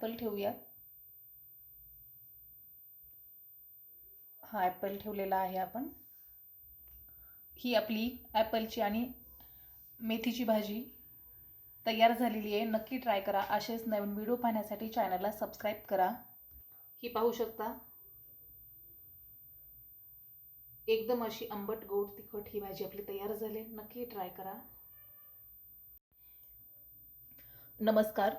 Apple ठेवूया हा Apple ठेवलेला आहे आपण. ही आपली ॲपलची आणि मेथीची भाजी तयार झालेली आहे. नक्की ट्राय करा. असेच नवीन व्हिडिओ पाहण्यासाठी चॅनलला सबस्क्राईब करा. ही पाहू शकता. एकदम अशी आंबट गोड तिखट ही भाजी आपली तयार झाली नक्की ट्राय करा. नमस्कार.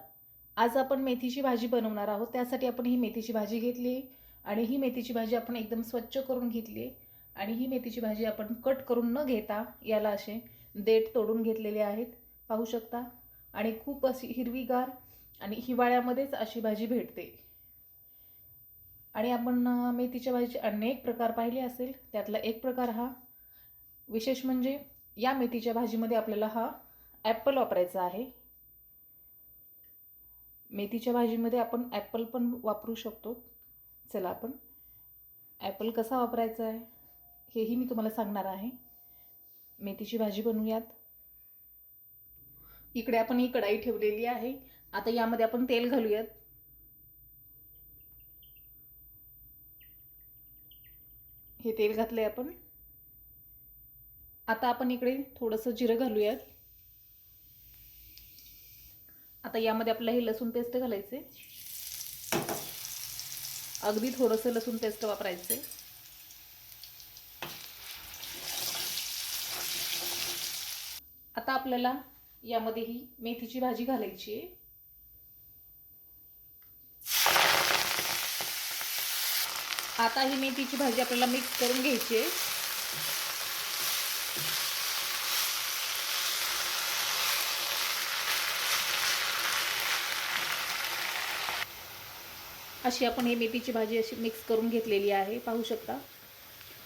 आज आपण मेथीची भाजी बनवणार आहोत. त्यासाठी आपण ही मेथीची भाजी घेतली आणि ही मेथीची भाजी आपण एकदम स्वच्छ करून घेतली आणि ही मेथीची भाजी आपण कट करून न घेता याला असे देठ तोडून घेतलेले आहेत. पाहू शकता? आणि खूप अशी हिरवीगार आणि हिवाळ्यामध्येच अशी भाजी भेटते. आणि आपण मेथीच्या भाजीचे अनेक प्रकार पाहिले असेल. त्यातला एक प्रकार हा विशेष म्हणजे या मेथीच्या भाजीमध्ये आपल्याला हा ॲपल वापरायचा आहे. मेथीच्या भाजीमध्ये आपण ॲपल पण वापरू शकतो. चला आपण. ॲपल कसा वापरायचा आहे? हेही मी तुम्हाला सांगणार आहे. मेथीची भाजी बनवूयात. इकडे आपण ही कढाई ठेवलेली आहे. आता यामध्ये आपण तेल घालूयात. हे तेल घातलंय आपण. आता आपण इकडे थोडंसं जिरं घालूयात. आता यामध्ये आपल्याला हे लसूण पेस्ट घालायचे. अगदी थोडंसं लसूण पेस्ट वापरायचं. आता आपल्याला यामध्ये ही मेथीची भाजी घालायची आहे. आता ही मेथीची भाजी आपल्याला मिक्स करून घ्यायची आहे. अशी आपण हे मेथीची भाजी अशी मिक्स करून घेतलेली आहे. पाहू शकता.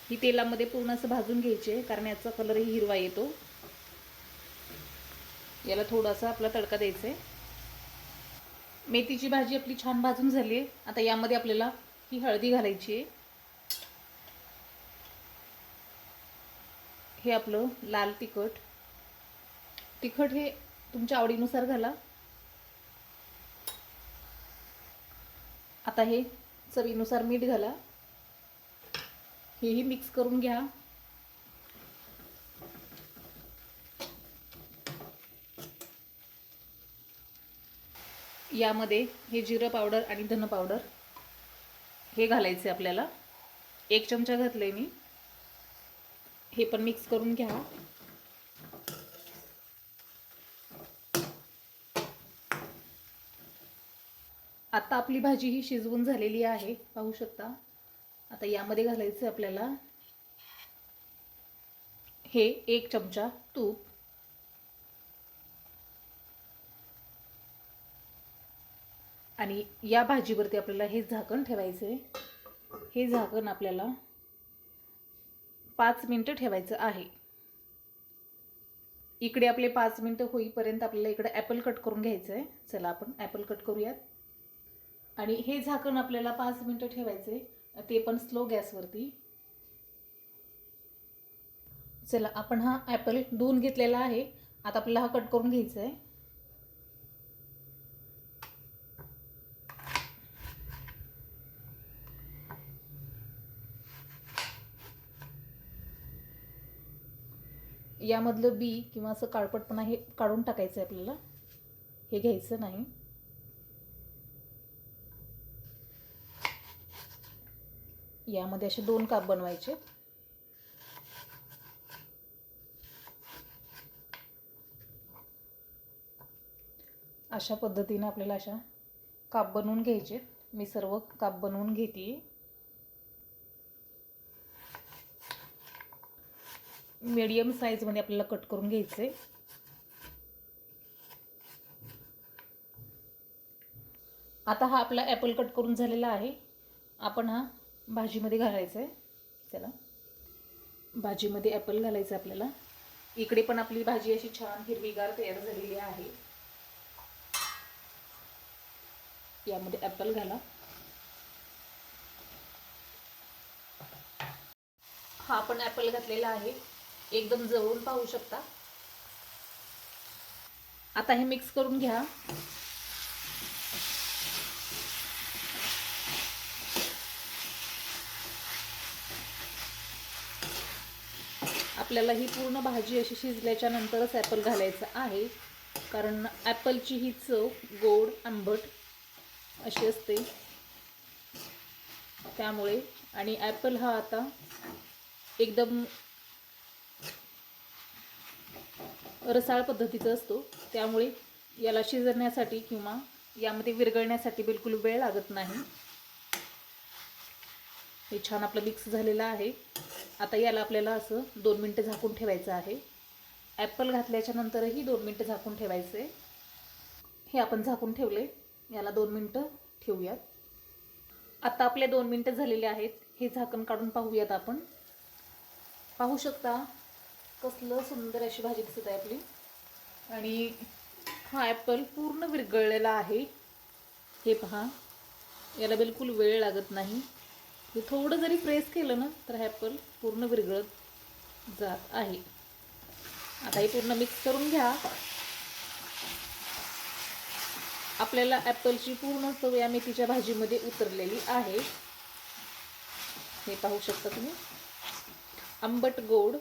ही तेलामध्ये पूर्ण असं भाजून घ्यायची आहे कारण याचा कलरही हिरवा येतो. याला थोडासा आपला तडका द्यायचा आहे. मेथीची भाजी आपली छान भाजून झाली आहे. आता यामध्ये आपल्याला ही हळदी घालायची आहे. हे आपलं लाल तिखट. तिखट हे तुमच्या आवडीनुसार घाला. आता हे चवीनुसार मीठ घाला. हेही मिक्स करून घ्या. यामध्ये हे जिरं पावडर आणि धन पावडर हे घालायचे आपल्याला. एक चमचा घातले मी. हे पण मिक्स करून घ्या. आता आपली भाजी ही शिजवून झालेली आहे. पाहू शकता. आता यामध्ये घालायचं आपल्याला. हे एक चमचा तूप. आणि या भाजीवरती आपल्याला हे झाकण ठेवायचं आहे हे झाकण आपल्याला पाच मिनटं ठेवायचं आहे. इकडे आपले पाच मिनटं होईपर्यंत आपल्याला इकडे ॲपल कट करून घ्यायचं आहे चला आपण ॲपल कट करूयात. आणि हे झाकण आपल्याला पाच मिनटं ठेवायचे. ते पण स्लो गॅसवरती. चला आपण हा ॲपल धुवून घेतलेला आहे. आता आपल्याला हा कट करून घ्यायचा आहे. यामधलं बी किंवा असं काळपटपणा हे काढून टाकायचं आहे आपल्याला. हे घ्यायचं नाही. यामध्ये असे दोन काप बनवायचे. अशा पद्धतीने आपल्याला अशा काप बनवून घ्यायचे. मी सर्व काप बनवून घेते. मीडियम साईजमध्ये आपल्याला कट करून घ्यायचे. आता हा आपला ॲपल कट करून झालेला आहे. आपण हा भाजीमध्ये घालायचं आहे. चला. भाजीमध्ये ॲपल घालायचं आपल्याला. इकडे पण आपली भाजी अशी छान हिरवीगार तयार झालेली आहे. यामध्ये ॲपल घाला. हा आपण ॲपल घातलेला आहे. एकदम जवळून पाहू शकता. आता हे मिक्स करून घ्या. आपल्याला ही पूर्ण भाजी अशी शिजल्याच्या नंतरच ॲपल घालायचं आहे. कारण ॲपलची ही चव गोड आंबट अशी असते. त्यामुळे आणि ॲपल हा आता एकदम रसाळ पद्धतीचा असतो. त्यामुळे याला शिजण्यासाठी किंवा यामध्ये विरघळण्यासाठी बिलकुल वेळ लागत नाही. हे छान आपलं मिक्स झालेलं आहे. आता याला आपल्याला असं दोन मिनटं झाकून ठेवायचं आहे. ॲपल घातल्याच्या नंतरही दोन मिनटं झाकून ठेवायचे. हे आपण झाकून ठेवले. याला दोन मिनटं ठेवूयात. आता आपले दोन मिनटं झालेले आहेत. हे झाकण काढून पाहूयात आपण. पाहू शकता कसलं सुंदर अशी भाजी दिसत आहे आपली. आणि हा ॲपल पूर्ण विरघळलेला आहे. हे पहा. याला बिलकुल वेळ लागत नाही. हे थोडं जरी प्रेस केलं ना तर ॲपल पूर्ण विरघळत जात आहे. आता हे पूर्ण मिक्स करून घ्या. आपल्याला ॲपलची पूर्ण चव या मेथीच्या भाजीमध्ये उतरलेली आहे. हे पाहू शकता तुम्ही. आंबट गोड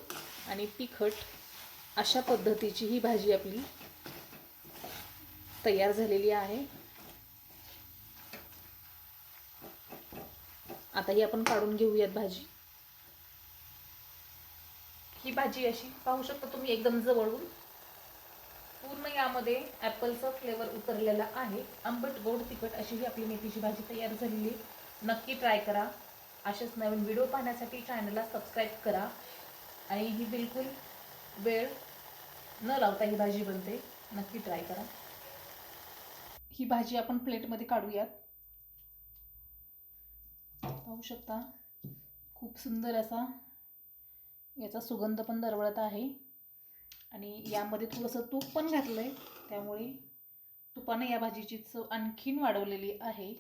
आणि तिखट अशा पद्धतीची ही भाजी आपली तयार झालेली आहे. आता ही आपण काढून घेऊयात भाजी. ही भाजी अशी पाहू शकता तुम्ही एकदम जवळून. पूर्ण यामध्ये ॲपलचा फ्लेवर उतरलेला आहे. आंबट गोड तिखट अशी ही आपली मेथीची भाजी तयार झालेली नक्की ट्राय करा. असेच नवीन व्हिडिओ पाहण्यासाठी चॅनलला सबस्क्राईब करा. आणि ही बिलकुल वेळ न लावता ही भाजी बनते. नक्की ट्राय करा. ही भाजी आपण प्लेटमध्ये काढूयात. पाहू शकता. खूप सुंदर असा याचा सुगंध पण दरवळत आहे. आणि यामध्ये थोडंसं तूप पण घातलं आहे त्यामुळे तुपाने या भाजीची चव आणखीन वाढवलेली आहे.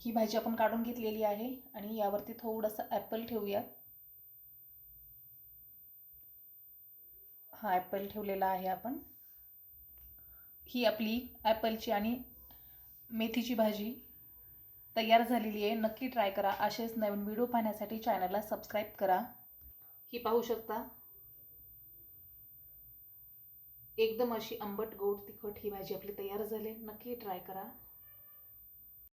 ही भाजी आपण काढून घेतलेली आहे आणि यावरती थोडंसं ॲपल ठेवूयात. हा ॲपल ठेवलेला आहे आपण. ही आपली ॲपलची आणि मेथीची भाजी. तयार झालेली आहे. नक्की ट्राय करा. असेच नवीन व्हिडिओ पाहण्यासाठी चॅनलला सबस्क्राईब करा. ही पाहू शकता. एकदम अशी आंबट गोड तिखट ही भाजी आपली तयार झाली नक्की ट्राय करा.